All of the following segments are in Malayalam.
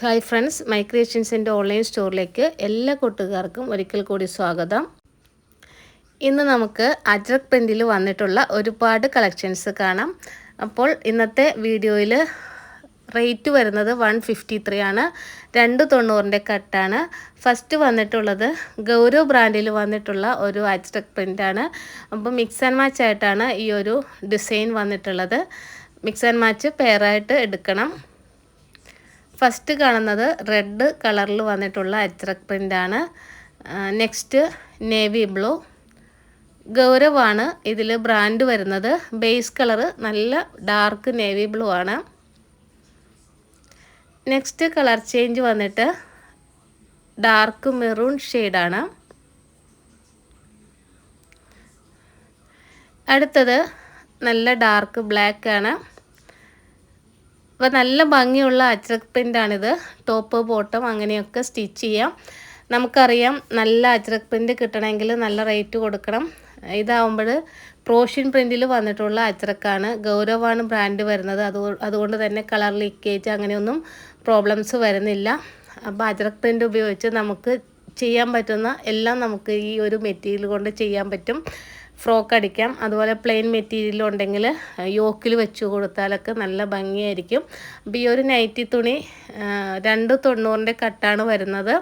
ഹായ് ഫ്രണ്ട്സ് മൈ ഓൺലൈൻ സ്റ്റോറിലേക്ക് എല്ലാ കൂട്ടുകാർക്കും ഒരിക്കൽ കൂടി സ്വാഗതം. ഇന്ന് നമുക്ക് അജ്രക് പ്രിന്റിൽ വന്നിട്ടുള്ള ഒരുപാട് കളക്ഷൻസ് കാണാം. അപ്പോൾ ഇന്നത്തെ വീഡിയോയിൽ റേറ്റ് വരുന്നത് വൺ ഫിഫ്റ്റി ത്രീ ആണ്. രണ്ട് തൊണ്ണൂറിന്റെ കട്ടാണ് ഫസ്റ്റ് വന്നിട്ടുള്ളത് ഗൗരവ് ബ്രാൻഡിൽ വന്നിട്ടുള്ള ഒരു അജ്രക് പ്രിന്റാണ് അപ്പോൾ മിക്സ് ആൻഡ് മാച്ച് ആയിട്ടാണ് ഈ ഒരു ഡിസൈൻ വന്നിട്ടുള്ളത്. മിക്സ് ആൻഡ് മാച്ച് പെയറായിട്ട് എടുക്കണം. ഫസ്റ്റ് കാണുന്നത് റെഡ് കളറിൽ വന്നിട്ടുള്ള അജ്രക് പ്രിന്റാണ് നെക്സ്റ്റ് നേവി ബ്ലൂ. ഗൗരവാണ് ഇതിൽ ബ്രാൻഡ് വരുന്നത്. ബേസ് കളറ് നല്ല ഡാർക്ക് നേവി ബ്ലൂ ആണ്. നെക്സ്റ്റ് കളർ ചേഞ്ച് വന്നിട്ട് ഡാർക്ക് മെറൂൺ ഷെയ്ഡാണ്. അടുത്തത് നല്ല ഡാർക്ക് ബ്ലാക്ക് ആണ്. അപ്പോൾ നല്ല ഭംഗിയുള്ള അജ്രക് പ്രിന്റാണിത് ടോപ്പ് ബോട്ടം അങ്ങനെയൊക്കെ സ്റ്റിച്ച് ചെയ്യാം. നമുക്കറിയാം നല്ല അജ്രക് പ്രിന്റ് കിട്ടണമെങ്കിൽ നല്ല റേറ്റ് കൊടുക്കണം. ഇതാവുമ്പോൾ പ്രോഷ്യൻ പ്രിന്റിൽ വന്നിട്ടുള്ള അജ്രക്കാണ് ഗൗരവാണ് ബ്രാൻഡ് വരുന്നത്. അത് അതുകൊണ്ട് തന്നെ കളർ ലീക്കേജ് അങ്ങനെയൊന്നും പ്രോബ്ലംസ് വരുന്നില്ല. അപ്പോൾ അജ്രക് പ്രിന്റ് ഉപയോഗിച്ച് നമുക്ക് ചെയ്യാൻ പറ്റുന്ന എല്ലാം നമുക്ക് ഈ ഒരു മെറ്റീരിയൽ കൊണ്ട് ചെയ്യാൻ പറ്റും. ഫ്രോക്ക് അടിക്കാം. അതുപോലെ പ്ലെയിൻ മെറ്റീരിയൽ ഉണ്ടെങ്കിൽ യോക്കിൽ വെച്ച് കൊടുത്താലൊക്കെ നല്ല ഭംഗിയായിരിക്കും. അപ്പോൾ ഈ ഒരു നൈറ്റി തുണി രണ്ട് തൊണ്ണൂറിന്റെ കട്ടാണ് വരുന്നത്.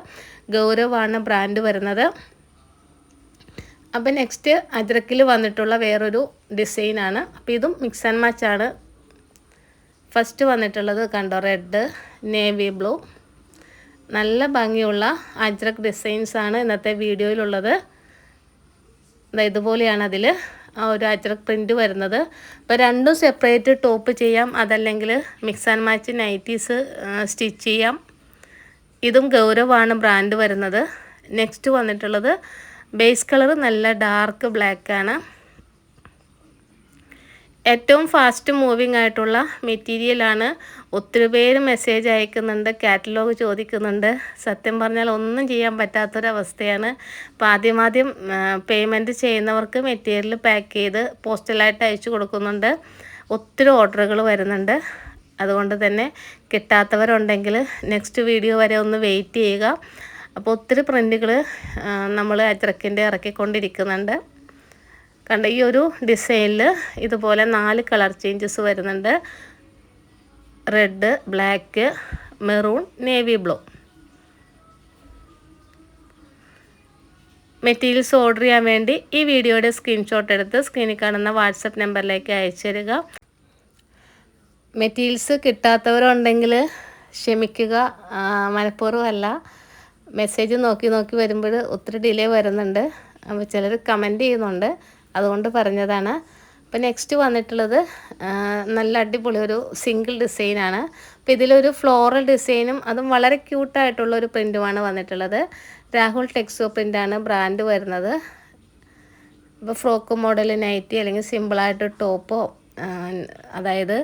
ഗൗരവാണ് ബ്രാൻഡ് വരുന്നത്. അപ്പോൾ നെക്സ്റ്റ് അജ്രക്കിൽ വന്നിട്ടുള്ള വേറൊരു ഡിസൈനാണ് അപ്പോൾ ഇതും മിക്സ് ആൻഡ് മാച്ച് ആണ്. ഫസ്റ്റ് വന്നിട്ടുള്ളത് കണ്ടോ റെഡ് നേവി ബ്ലൂ. നല്ല ഭംഗിയുള്ള അജ്രക് ഡിസൈൻസാണ് ഇന്നത്തെ വീഡിയോയിലുള്ളത്. ഇതുപോലെയാണ് അതിൽ ഒരു അജ്രക് പ്രിന്റ് വരുന്നത്. അപ്പോൾ രണ്ടും സെപ്പറേറ്റ് ടോപ്പ് ചെയ്യാം. അതല്ലെങ്കിൽ mix and match nighties stitch ചെയ്യാം. ഇതും ഗൗരവാണ് ബ്രാൻഡ് വരുന്നത്. നെക്സ്റ്റ് വന്നിട്ടുള്ളത് ബേസ് കളർ നല്ല ഡാർക്ക് ബ്ലാക്കാണ് ഏറ്റവും ഫാസ്റ്റ് മൂവിങ് ആയിട്ടുള്ള മെറ്റീരിയലാണ് ഒത്തിരി പേര് മെസ്സേജ് അയക്കുന്നുണ്ട് കാറ്റലോഗ് ചോദിക്കുന്നുണ്ട്. സത്യം പറഞ്ഞാൽ ഒന്നും ചെയ്യാൻ പറ്റാത്തൊരവസ്ഥയാണ്. അപ്പോൾ ആദ്യമാദ്യം ആദ്യം പേയ്മെന്റ് ചെയ്യുന്നവർക്ക് മെറ്റീരിയൽ പാക്ക് ചെയ്ത് പോസ്റ്റലായിട്ട് അയച്ചു കൊടുക്കുന്നുണ്ട്. ഒത്തിരി ഓർഡറുകൾ വരുന്നുണ്ട്. അതുകൊണ്ട് തന്നെ കിട്ടാത്തവരുണ്ടെങ്കിൽ നെക്സ്റ്റ് വീഡിയോ വരെ ഒന്ന് വെയിറ്റ് ചെയ്യുക. അപ്പോൾ ഒത്തിരി പ്രിന്റുകൾ നമ്മൾ അജ്രക്കിന്റെ ഇറക്കിക്കൊണ്ടിരിക്കുന്നുണ്ട്. കണ്ട ഈ ഒരു ഡിസൈനിൽ ഇതുപോലെ നാല് കളർ ചേഞ്ചസ് വരുന്നുണ്ട്. Red black maroon navy blue materials order ചെയ്യാൻ വേണ്ടി ഈ വീഡിയോയുടെ സ്ക്രീൻഷോട്ട് എടുത്ത് സ്ക്രീനിൽ കാണുന്ന വാട്സപ്പ് നമ്പറിലേക്ക് അയച്ചു തരിക. മെറ്റീരിയൽസ് കിട്ടാത്തവരുണ്ടെങ്കിൽ ക്ഷമിക്കുക. മനഃപൂർവമല്ല. മെസ്സേജ് നോക്കി നോക്കി വരുമ്പോൾ ഒത്തിരി ഡിലേ വരുന്നുണ്ട്. അപ്പോൾ ചിലർ കമന്റ് ചെയ്യുന്നുണ്ട്. അതുകൊണ്ട് പറഞ്ഞതാണ്. അപ്പോൾ നെക്സ്റ്റ് വന്നിട്ടുള്ളത് നല്ല അടിപൊളി ഒരു സിംഗിൾ ഡിസൈനാണ് അപ്പോൾ ഇതിലൊരു ഫ്ലോറൽ ഡിസൈനും അതും വളരെ ക്യൂട്ടായിട്ടുള്ള ഒരു പ്രിന്റുമാണ് വന്നിട്ടുള്ളത്. രാഹുൽ ടെക്സോ പ്രിന്റാണ് ബ്രാൻഡ് വരുന്നത്. ഇപ്പോൾ ഫ്രോക്ക് മോഡൽ നൈറ്റി അല്ലെങ്കിൽ സിമ്പിളായിട്ട് ടോപ്പോ അതായത്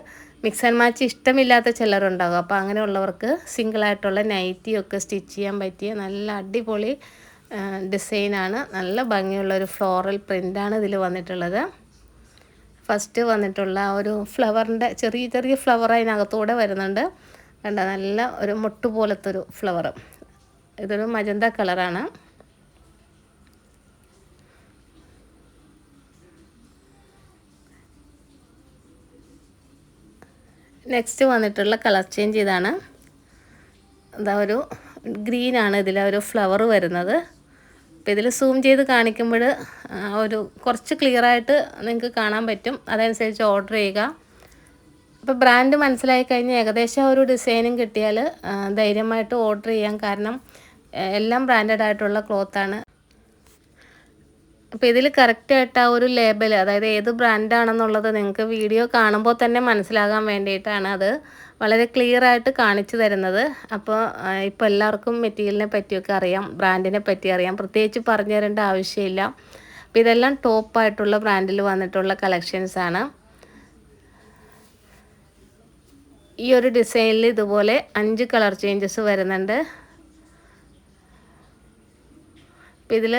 മിക്സ് ആൻഡ് മാച്ച് ഇഷ്ടമില്ലാത്ത ചിലരുണ്ടാകും. അപ്പോൾ അങ്ങനെയുള്ളവർക്ക് സിംഗിളായിട്ടുള്ള നൈറ്റിയൊക്കെ സ്റ്റിച്ച് ചെയ്യാൻ പറ്റിയ നല്ല അടിപൊളി ഡിസൈനാണ്. നല്ല ഭംഗിയുള്ള ഒരു ഫ്ലോറൽ പ്രിന്റാണ് ഇതിൽ വന്നിട്ടുള്ളത്. ഫസ്റ്റ് വന്നിട്ടുള്ള ഒരു ഫ്ലവറിന്റെ ചെറിയ ചെറിയ ഫ്ലവർ അതിനകത്തൂടെ വരുന്നുണ്ട്. കണ്ട? നല്ല ഒരു മുട്ട് പോലത്തെ ഒരു ഫ്ലവർ. ഇതൊരു മജന്ത കളറാണ്. നെക്സ്റ്റ് വന്നിട്ടുള്ള കളർ ചേഞ്ച് ഇതാണ്. എന്താ ഒരു ഗ്രീനാണ് ഇതിലൊരു ഒരു ഫ്ലവർ വരുന്നത്. അപ്പോൾ ഇതിൽ സൂം ചെയ്ത് കാണിക്കുമ്പോൾ ഒരു കുറച്ച് ക്ലിയറായിട്ട് നിങ്ങൾക്ക് കാണാൻ പറ്റും. അതനുസരിച്ച് ഓർഡർ ചെയ്യുക. അപ്പോൾ ബ്രാൻഡ് മനസ്സിലായി കഴിഞ്ഞാൽ ഏകദേശം ഒരു ഡിസൈനും കിട്ടിയാൽ ധൈര്യമായിട്ട് ഓർഡർ ചെയ്യാം. കാരണം എല്ലാം ബ്രാൻഡഡ് ആയിട്ടുള്ള ക്ലോത്താണ് അപ്പോൾ ഇതിൽ കറക്റ്റായിട്ട് ആ ഒരു ലേബൽ അതായത് ഏത് ബ്രാൻഡാണെന്നുള്ളത് നിങ്ങൾക്ക് വീഡിയോ കാണുമ്പോൾ തന്നെ മനസ്സിലാകാൻ വേണ്ടിയിട്ടാണ് അത് വളരെ ക്ലിയർ ആയിട്ട് കാണിച്ചു തരുന്നത്. അപ്പോൾ ഇപ്പോൾ എല്ലാവർക്കും മെറ്റീരിയലിനെ പറ്റിയൊക്കെ അറിയാം ബ്രാൻഡിനെ പറ്റി അറിയാം. പ്രത്യേകിച്ച് പറഞ്ഞു തരേണ്ട ആവശ്യമില്ല. അപ്പോൾ ഇതെല്ലാം ടോപ്പായിട്ടുള്ള ബ്രാൻഡിൽ വന്നിട്ടുള്ള കളക്ഷൻസ് ആണ്. ഈ ഒരു ഡിസൈനിൽ ഇതുപോലെ അഞ്ച് കളർ ചേഞ്ചസ് വരുന്നുണ്ട്. അപ്പോൾ ഇതിൽ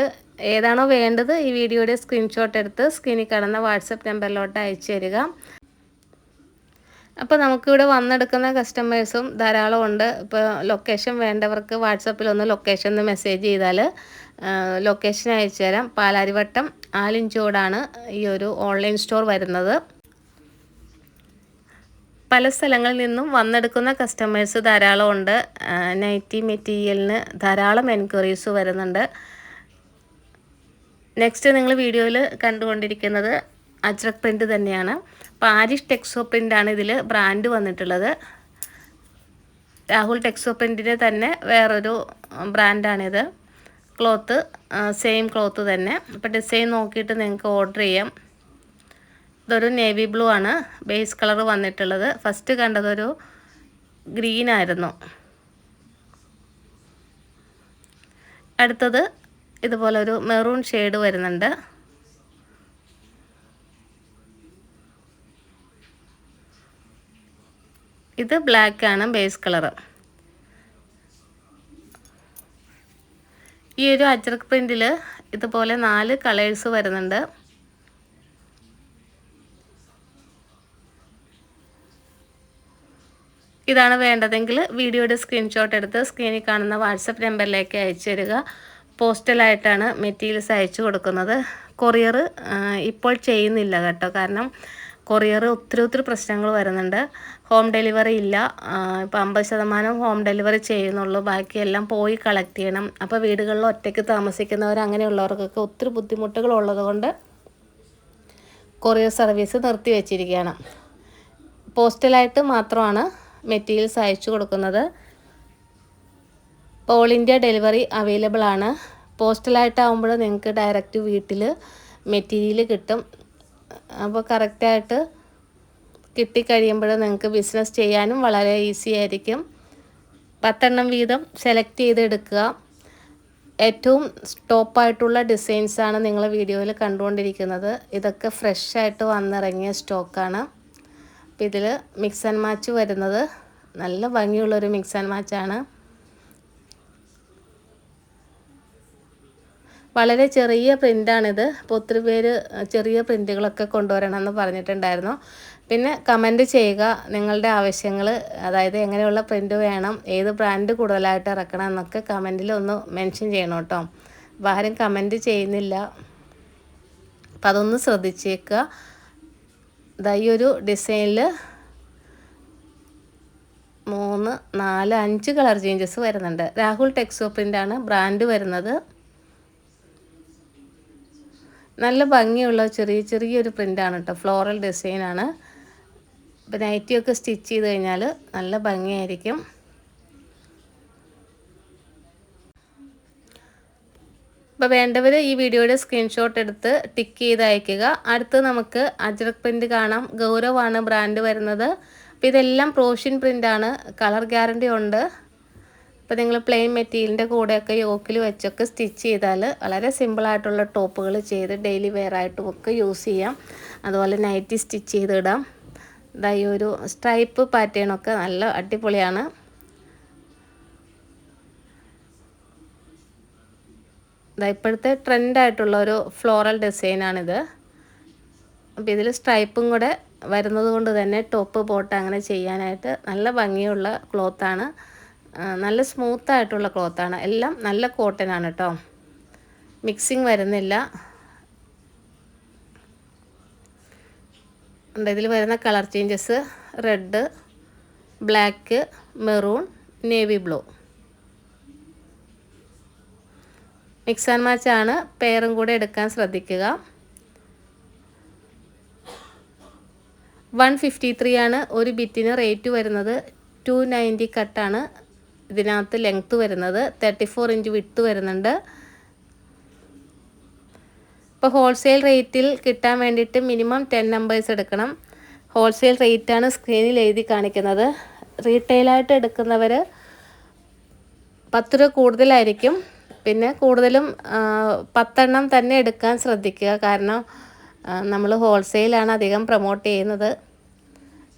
ഏതാണോ വേണ്ടത് ഈ വീഡിയോയുടെ സ്ക്രീൻഷോട്ട് എടുത്ത് സ്ക്രീനിൽ കാണുന്ന വാട്സപ്പ് നമ്പറിലോട്ട് അയച്ചു തരിക. അപ്പോൾ നമുക്കിവിടെ വന്നെടുക്കുന്ന കസ്റ്റമേഴ്സും ധാരാളം ഉണ്ട്. ഇപ്പോൾ ലൊക്കേഷൻ വേണ്ടവർക്ക് വാട്സപ്പിൽ ഒന്ന് ലൊക്കേഷൻ ഒന്ന് മെസ്സേജ് ചെയ്താൽ ലൊക്കേഷൻ അയച്ചു തരാം. പാലാരിവട്ടം ആലിഞ്ചോടാണ് ഈ ഒരു ഓൺലൈൻ സ്റ്റോർ വരുന്നത്. പല സ്ഥലങ്ങളിൽ നിന്നും വന്നെടുക്കുന്ന കസ്റ്റമേഴ്സ് ധാരാളം ഉണ്ട്. നൈറ്റി മെറ്റീരിയലിന് ധാരാളം എൻക്വയറീസ് വരുന്നുണ്ട്. നെക്സ്റ്റ് നിങ്ങൾ വീഡിയോയിൽ കണ്ടുകൊണ്ടിരിക്കുന്നത് അജ്രക് പ്രിന്റ് തന്നെയാണ്. പാരിഷ് ടെക്സോ പ്രിന്റാണ് ഇതിൽ ബ്രാൻഡ് വന്നിട്ടുള്ളത്. രാഹുൽ ടെക്സോ പ്രിന്റിന്റെ തന്നെ വേറൊരു ബ്രാൻഡാണിത് ക്ലോത്ത് സെയിം ക്ലോത്ത് തന്നെ. അപ്പോൾ ഡിസൈൻ നോക്കിയിട്ട് നിങ്ങൾക്ക് ഓർഡർ ചെയ്യാം. ഇതൊരു നേവി ബ്ലൂ ആണ്. ബേസ് കളർ വന്നിട്ടുള്ളത്. ഫസ്റ്റ് കണ്ടതൊരു ഗ്രീൻ ആയിരുന്നു. അടുത്തത് ഇതുപോലെ ഒരു മെറൂൺ ഷെയ്ഡ് വരുന്നുണ്ട്. ഇത് ബ്ലാക്ക് ആണ് ബേസ് കളറ് ഈ ഒരു അജ്രക് പ്രിന്റിൽ ഇതുപോലെ നാല് കളേഴ്സ് വരുന്നുണ്ട്. ഇതാണ് വേണ്ടതെങ്കിൽ വീഡിയോയുടെ സ്ക്രീൻഷോട്ട് എടുത്ത് സ്ക്രീനിൽ കാണുന്ന വാട്സപ്പ് നമ്പറിലേക്ക് അയച്ചു തരിക. പോസ്റ്റലായിട്ടാണ് മെറ്റീരിയൽസ് അയച്ചു കൊടുക്കുന്നത്. കൊറിയർ ഇപ്പോൾ ചെയ്യുന്നില്ല കേട്ടോ. കാരണം കൊറിയർ ഒത്തിരി ഒത്തിരി പ്രശ്നങ്ങൾ വരുന്നുണ്ട്. ഹോം ഡെലിവറി ഇല്ല. ഇപ്പോൾ അമ്പത് ശതമാനം ഹോം ഡെലിവറി ചെയ്യുന്നുള്ളൂ. ബാക്കിയെല്ലാം പോയി കളക്ട് ചെയ്യണം. അപ്പോൾ വീടുകളിൽ ഒറ്റയ്ക്ക് താമസിക്കുന്നവർ അങ്ങനെയുള്ളവർക്കൊക്കെ ഒത്തിരി ബുദ്ധിമുട്ടുകൾ ഉള്ളതുകൊണ്ട് കൊറിയർ സർവീസ് നിർത്തി വെച്ചിരിക്കുകയാണ്. പോസ്റ്റലായിട്ട് മാത്രമാണ് മെറ്റീരിയൽസ് അയച്ചു കൊടുക്കുന്നത്. ഓൾ ഇന്ത്യ ഡെലിവറി അവൈലബിൾ ആണ്. പോസ്റ്റലായിട്ടാകുമ്പോൾ നിങ്ങൾക്ക് ഡയറക്റ്റ് വീട്ടിൽ മെറ്റീരിയൽ കിട്ടും. അപ്പോൾ കറക്റ്റായിട്ട് കിട്ടിക്കഴിയുമ്പോൾ നിങ്ങൾക്ക് ബിസിനസ് ചെയ്യാനും വളരെ ഈസി ആയിരിക്കും. പത്തെണ്ണം വീതം സെലക്ട് ചെയ്തെടുക്കുക. ഏറ്റവും ടോപ്പായിട്ടുള്ള ഡിസൈൻസാണ് നിങ്ങൾ വീഡിയോയിൽ കണ്ടുകൊണ്ടിരിക്കുന്നത്. ഇതൊക്കെ ഫ്രഷ് ആയിട്ട് വന്നിറങ്ങിയ സ്റ്റോക്കാണ് അപ്പോൾ ഇതിൽ മിക്സ് ആൻഡ് മാച്ച് വരുന്നത്. നല്ല ഭംഗിയുള്ളൊരു മിക്സ് ആൻഡ് മാച്ചാണ് വളരെ ചെറിയ പ്രിന്റാണിത് അപ്പോൾ ഒത്തിരി പേര് ചെറിയ പ്രിന്റുകളൊക്കെ കൊണ്ടുവരണമെന്ന് പറഞ്ഞിട്ടുണ്ടായിരുന്നു. പിന്നെ കമന്റ് ചെയ്യുക നിങ്ങളുടെ ആവശ്യങ്ങൾ അതായത് എങ്ങനെയുള്ള പ്രിന്റ് വേണം ഏത് ബ്രാൻഡ് കൂടുതലായിട്ട് ഇറക്കണം എന്നൊക്കെ കമന്റിൽ ഒന്ന് മെൻഷൻ ചെയ്യണം കേട്ടോ. അപ്പോൾ ആരും കമന്റ് ചെയ്യുന്നില്ല. അപ്പം അതൊന്ന് ശ്രദ്ധിച്ചേക്കുക. ഇതാ ഈ ഒരു ഡിസൈനിൽ മൂന്ന് നാല് അഞ്ച് കളർ ചേഞ്ചസ് വരുന്നുണ്ട്. രാഹുൽ ടെക്സോ പ്രിന്റാണ് ബ്രാൻഡ് വരുന്നത്. നല്ല ഭംഗിയുള്ള ചെറിയ ചെറിയൊരു പ്രിന്റാണ് കേട്ടോ ഫ്ലോറൽ ഡിസൈനാണ് ഇപ്പം നൈറ്റിയൊക്കെ സ്റ്റിച്ച് ചെയ്ത് കഴിഞ്ഞാൽ നല്ല ഭംഗിയായിരിക്കും. അപ്പോൾ വേണ്ടവർ ഈ വീഡിയോയുടെ സ്ക്രീൻഷോട്ട് എടുത്ത് ടിക്ക് ചെയ്ത് അയക്കുക. അടുത്ത് നമുക്ക് അജ്രക് പ്രിന്റ് കാണാം. ഗൗരവാണ് ബ്രാൻഡ് വരുന്നത്. അപ്പോൾ ഇതെല്ലാം പ്രോഷ്യൻ പ്രിന്റാണ് കളർ ഗ്യാരണ്ടി ഉണ്ട്. അപ്പോൾ നിങ്ങൾ പ്ലെയിൻ മെറ്റീരിയലിന്റെ കൂടെയൊക്കെ യോക്കിൽ വെച്ചൊക്കെ സ്റ്റിച്ച് ചെയ്താൽ വളരെ സിമ്പിളായിട്ടുള്ള ടോപ്പുകൾ ചെയ്ത് ഡെയിലി വെയർ ആയിട്ടും ഒക്കെ യൂസ് ചെയ്യാം. അതുപോലെ നൈറ്റി സ്റ്റിച്ച് ചെയ്തിടാം. ഇതാ ഈ ഒരു സ്ട്രൈപ്പ് പാറ്റേണൊക്കെ നല്ല അടിപൊളിയാണ്. ഇതാ ഇപ്പോഴത്തെ ട്രെൻഡായിട്ടുള്ള ഒരു ഫ്ലോറൽ ഡിസൈനാണിത് അപ്പോൾ ഇതിൽ സ്ട്രൈപ്പും കൂടെ വരുന്നത് കൊണ്ട് തന്നെ ടോപ്പ് പോട്ട് അങ്ങനെ ചെയ്യാനായിട്ട് നല്ല ഭംഗിയുള്ള ക്ലോത്താണ് നല്ല സ്മൂത്തായിട്ടുള്ള ക്ലോത്താണ് എല്ലാം നല്ല കോട്ടൺ ആണ് കേട്ടോ മിക്സിങ് വരുന്നില്ല. ഇതിൽ വരുന്ന colour changes red black maroon navy blue mix and match ആണ്. പെയറും കൂടെ എടുക്കാൻ ശ്രദ്ധിക്കുക. വൺ ഫിഫ്റ്റി ത്രീ ആണ്. ഒരു ബിറ്റിന് റേറ്റ് വരുന്നത്. ടു നയന്റി കട്ടാണ് ഇതിനകത്ത് ലെങ്ത്ത് വരുന്നത് തേർട്ടി ഫോർ ഇഞ്ച് വിട്ട് വരുന്നുണ്ട് ഇപ്പോൾ ഹോൾസെയിൽ റേറ്റിൽ കിട്ടാൻ വേണ്ടിയിട്ട് മിനിമം ടെൻ നമ്പേഴ്സ് എടുക്കണം. ഹോൾസെയിൽ റേറ്റാണ് സ്ക്രീനിൽ എഴുതി കാണിക്കുന്നത്. റീറ്റെയിലായിട്ട് എടുക്കുന്നവർ പത്ത് രൂപ കൂടുതലായിരിക്കും. പിന്നെ കൂടുതലും പത്തെണ്ണം തന്നെ എടുക്കാൻ ശ്രദ്ധിക്കുക. കാരണം നമ്മൾ ഹോൾസെയിലാണ് അധികം പ്രൊമോട്ട് ചെയ്യുന്നത്.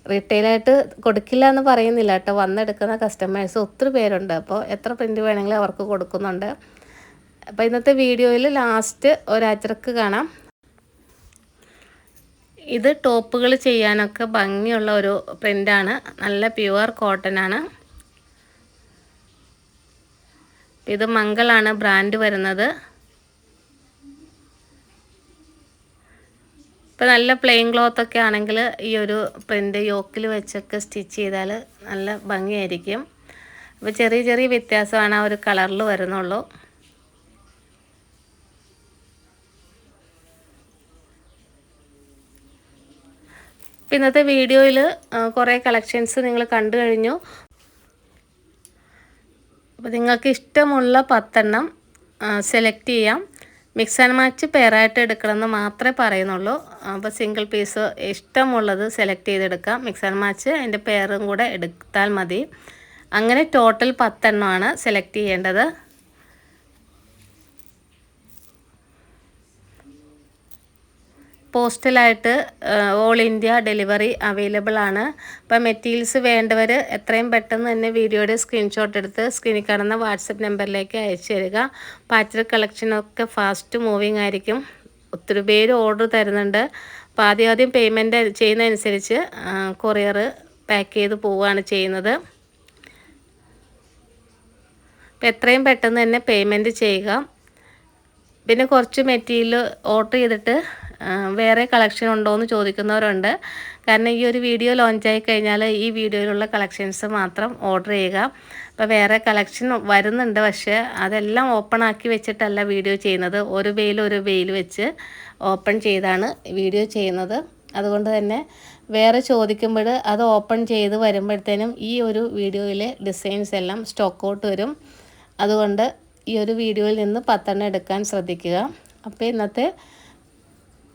റീറ്റെയിലായിട്ട് കൊടുക്കില്ല എന്ന് പറയുന്നില്ല കേട്ടോ. വന്നെടുക്കുന്ന കസ്റ്റമേഴ്സ് ഒത്തിരി പേരുണ്ട്. അപ്പോൾ എത്ര പ്രിന്റ് വേണമെങ്കിലും അവർക്ക് കൊടുക്കുന്നുണ്ട്. അപ്പോൾ ഇന്നത്തെ വീഡിയോയിൽ ലാസ്റ്റ് ഒരച്ചിറക്ക് കാണാം. ഇത് ടോപ്പുകൾ ചെയ്യാനൊക്കെ ഭംഗിയുള്ള ഒരു പ്രിന്റാണ് നല്ല പ്യുവർ കോട്ടൺ ആണ്. ഇത് മംഗളാണ് ബ്രാൻഡ് വരുന്നത്. ഇപ്പോൾ നല്ല പ്ലെയിൻ ക്ലോത്ത് ഒക്കെ ആണെങ്കിൽ ഈ ഒരു പ്രിന്റ് യോക്കിൽ വെച്ചൊക്കെ സ്റ്റിച്ച് ചെയ്താൽ നല്ല ഭംഗിയായിരിക്കും. അപ്പോൾ ചെറിയ ചെറിയ വ്യത്യാസമാണ് ആ ഒരു കളറിൽ വരുന്നുള്ളൂ. ഇന്നത്തെ വീഡിയോയിൽ കുറേ കളക്ഷൻസ് നിങ്ങൾ കണ്ടു കഴിഞ്ഞു. അപ്പോൾ നിങ്ങൾക്ക് ഇഷ്ടമുള്ള പത്തെണ്ണം സെലക്ട് ചെയ്യാം. മിക്സ് ആൻഡ് മാച്ച് പെയറായിട്ട് എടുക്കണമെന്ന് മാത്രമേ പറയുന്നുള്ളൂ. അപ്പോൾ സിംഗിൾ പീസ് ഇഷ്ടമുള്ളത് സെലക്ട് ചെയ്തെടുക്കാം. മിക്സ് ആൻഡ് മാച്ച് അതിന്റെ പെയറും കൂടെ എടുത്താൽ മതി. അങ്ങനെ ടോട്ടൽ പത്തെണ്ണമാണ് സെലക്ട് ചെയ്യേണ്ടത്. പോസ്റ്റലായിട്ട് ഓൾ ഇന്ത്യ ഡെലിവറി അവൈലബിൾ ആണ്. അപ്പോൾ മെറ്റീരിയൽസ് വേണ്ടവർ എത്രയും പെട്ടെന്ന് തന്നെ വീഡിയോയുടെ സ്ക്രീൻഷോട്ട് എടുത്ത് സ്ക്രീനിൽ കാണുന്ന വാട്സപ്പ് നമ്പറിലേക്ക് അയച്ചു തരിക. പാച്ചറി കളക്ഷനൊക്കെ ഫാസ്റ്റ് മൂവിങ് ആയിരിക്കും. ഒത്തിരി പേര് ഓർഡർ തരുന്നുണ്ട്. അപ്പോൾ ആദ്യം ആദ്യം പേയ്മെന്റ് ചെയ്യുന്നതനുസരിച്ച് കൊറിയർ പാക്ക് ചെയ്ത് പോവുകയാണ് ചെയ്യുന്നത്. അപ്പോൾ എത്രയും പെട്ടെന്ന് തന്നെ പേയ്മെന്റ് ചെയ്യുക. പിന്നെ കുറച്ച് മെറ്റീരിയൽ ഓർഡർ ചെയ്തിട്ട് വേറെ കളക്ഷൻ ഉണ്ടോ എന്ന് ചോദിക്കുന്നവരുണ്ട്. കാരണം ഈ ഒരു വീഡിയോ ലോഞ്ചായി കഴിഞ്ഞാൽ ഈ വീഡിയോയിലുള്ള കളക്ഷൻസ് മാത്രം ഓർഡർ ചെയ്യുക. അപ്പോൾ വേറെ കളക്ഷൻ വരുന്നുണ്ട് പക്ഷേ അതെല്ലാം ഓപ്പൺ ആക്കി വെച്ചിട്ടല്ല വീഡിയോ ചെയ്യുന്നത്. ഒരു വെയിൽ ഒരു വെയിൽ വെച്ച് ഓപ്പൺ ചെയ്താണ് വീഡിയോ ചെയ്യുന്നത്. അതുകൊണ്ട് തന്നെ വേറെ ചോദിക്കുമ്പോൾ അത് ഓപ്പൺ ചെയ്ത് വരുമ്പോഴത്തേനും ഈ ഒരു വീഡിയോയിലെ ഡിസൈൻസ് എല്ലാം സ്റ്റോക്ക് ഔട്ട് വരും. അതുകൊണ്ട് ഈ ഒരു വീഡിയോയിൽ നിന്ന് പത്തെണ്ണം എടുക്കാൻ ശ്രദ്ധിക്കുക. അപ്പോൾ ഇന്നത്തെ